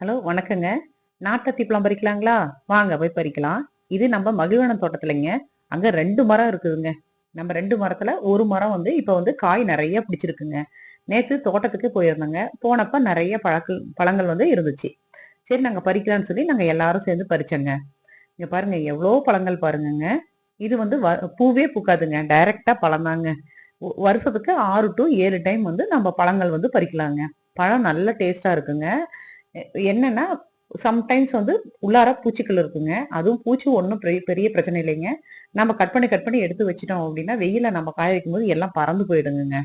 Hello வணக்கங்க. நாட்டத்தி பழம் பறிக்கலாங்களா? வாங்க போய் பறிக்கலாம். இது நம்ம மகிழ்வனம் தோட்டத்துலங்க அங்க ரெண்டு மரம் இருக்குதுங்க. நம்ம ரெண்டு மரத்துல ஒரு மரம் வந்து இப்ப வந்து காய் நிறைய பிடிச்சிருக்குங்க. நேற்று தோட்டத்துக்கு போயிருந்தோங்க. போனப்ப நிறைய பழக்கள் பழங்கள் வந்து இருந்துச்சு. சரி நாங்க பறிக்கலாம்னு சொல்லி நாங்க எல்லாரும் சேர்ந்து பறிச்சோங்க. இங்க பாருங்க எவ்வளோ பழங்கள் பாருங்கங்க. இது வந்து வ- பூவே பூக்காதுங்க. டைரக்டா பழம் வருஷத்துக்கு ஆறு டு ஏழு டைம் வந்து நம்ம பழங்கள் வந்து பறிக்கலாங்க. பழம் நல்ல டேஸ்டா இருக்குங்க. என்னன்னா சம்டைம்ஸ் வந்து உள்ளார பூச்சிகள் இருக்குங்க. அதுவும் பூச்சி ஒன்றும் பெரிய பெரிய பிரச்சனை இல்லைங்க. நம்ம கட் பண்ணி கட் பண்ணி எடுத்து வச்சிட்டோம் அப்படின்னா வெயில நம்ம காய வைக்கும்போது எல்லாம் பறந்து போயிடுங்க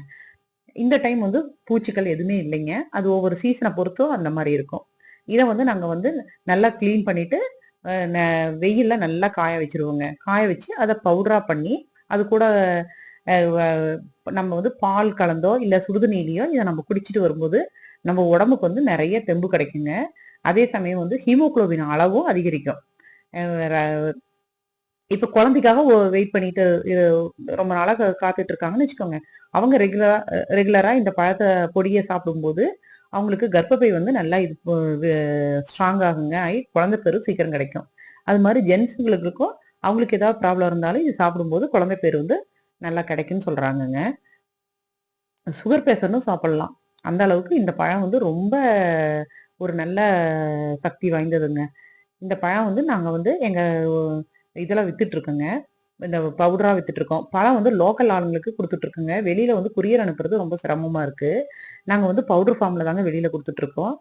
இந்த டைம் வந்து பூச்சிகள் எதுவுமே இல்லைங்க. அது ஒவ்வொரு சீசனை பொறுத்தும் அந்த மாதிரி இருக்கும். இதை வந்து நாங்கள் வந்து நல்லா க்ளீன் பண்ணிட்டு வெயிலில் ந- நல்லா காய வச்சிருவோங்க. காய வச்சு அதை பவுடரா பண்ணி அது கூட நம்ம வந்து பால் கலந்தோ இல்லை சுடுதண்ணீலையோ இதை நம்ம குடிச்சிட்டு வரும்போது நம்ம உடம்புக்கு வந்து நிறைய தெம்பு கிடைக்குங்க. அதே சமயம் வந்து ஹீமோகுளோபின் அளவும் அதிகரிக்கும். அஹ் இப்ப குழந்தைக்காக வெயிட் பண்ணிட்டு ரொம்ப நாளாக காத்துட்டு இருக்காங்கன்னு வச்சுக்கோங்க. அவங்க ரெகுலரா ரெகுலரா இந்த பழத்தை பொடியை சாப்பிடும்போது அவங்களுக்கு கர்ப்பப்பை வந்து நல்லா இது ஸ்ட்ராங் ஆகுங்க. ஆகி குழந்தை பேரு சீக்கிரம் கிடைக்கும். அது மாதிரி ஜென்ஸுங்களுக்கும் அவங்களுக்கு ஏதாவது ப்ராப்ளம் இருந்தாலும் இது சாப்பிடும்போது குழந்தை பேர் வந்து நல்லா கிடைக்கும்னு சொல்கிறாங்கங்க சுகர் பேஷண்ட்டும் சாப்பிட்லாம். அந்த அளவுக்கு இந்த பழம் வந்து ரொம்ப ஒரு நல்ல சக்தி வாய்ந்ததுங்க. இந்த பழம் வந்து நாங்கள் வந்து எங்கள் இதெல்லாம் விற்றுட்ருக்கோங்க இந்த பவுடராக விற்றுட்ருக்கோம் பழம் வந்து லோக்கல் ஆளுங்களுக்கு கொடுத்துட்ருக்கோங்க வெளியில் வந்து குரியர் அனுப்புறது ரொம்ப சிரமமாக இருக்குது நாங்கள் வந்து பவுடர் ஃபார்மில் தாங்க வெளியில் கொடுத்துட்ருக்கோம்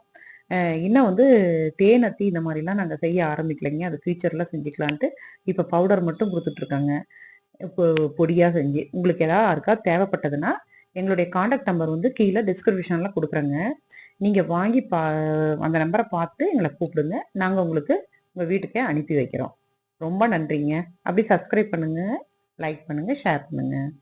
இன்னும் வந்து தேனத்தி இந்த மாதிரிலாம் நாங்கள் செய்ய ஆரம்பிக்கலைங்க. அது ஃபியூச்சர்ல செஞ்சுக்கலான்ட்டு இப்போ பவுடர் மட்டும் கொடுத்துட்ருக்கோங்க பொடியாக செஞ்சு உங்களுக்கு எதாவது யாருக்கா தேவைப்பட்டதுன்னா எங்களுடைய காண்டாக்ட் நம்பர் வந்து கீழே டிஸ்கிரிப்ஷனில் கொடுக்குறேங்க. நீங்கள் வாங்கி பா அந்த நம்பரை பார்த்து எங்களை கூப்பிடுங்க. நாங்கள் உங்களுக்கு உங்கள் வீட்டுக்கே அனுப்பி வைக்கிறோம். ரொம்ப நன்றிங்க. அப்படி சப்ஸ்கிரைப் பண்ணுங்கள் லைக் பண்ணுங்கள் ஷேர் பண்ணுங்கள்